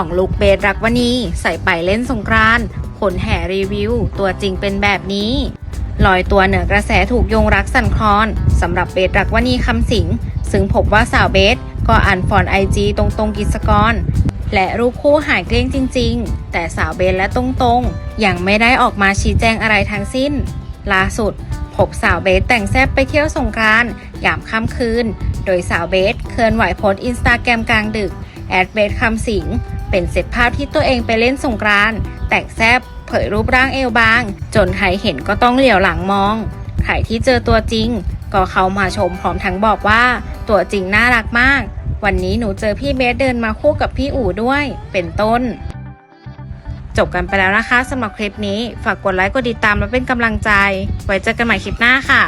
2 ลุกเบสรักวณีใส่ไปเล่นสงกรานต์ผลแห่รีวิว ตัวจริงเป็นแบบนี้ลอยตัวเหนือกระแสถูกโยงรักสั่นคลอนสำหรับเบสรักวณีคำสิงซึ่งพบว่าสาวเบสก็อ่านฟอนไอจีตรงตรงกิจกร และรูปคู่หายเกลี้ยงจริง ๆ แต่สาวเบสและตรงตรงๆยังไม่ได้ออกมาชี้แจงอะไรทั้งสิ้นล่าสุด พบสาวเบสแต่งแซบไปเที่ยวสงกรานต์ยามค่ำคืน โดยสาวเบสเคลื่อนไหวโพสต์อินสตาแกรมกลางดึก แอดเบสคำสิง เป็นเซตภาพที่ตัวเองไปเล่นสงกรานต์แต่งแซบเผยรูปร่างเอวบาง จนใครเห็นก็ต้องเหลียวหลังมอง ใครที่เจอตัวจริง ก็เข้ามาชมพร้อมทั้งบอกว่า ตัวจริงน่ารักมาก วันนี้หนูเจอพี่เบสเดินมาคู่กับพี่อู๋ด้วย เป็นต้น จบกันไปแล้วนะคะสำหรับคลิปนี้ ฝากกดไลค์กดติดตามและเป็นกำลังใจ ไว้เจอกันใหม่คลิปหน้าค่ะ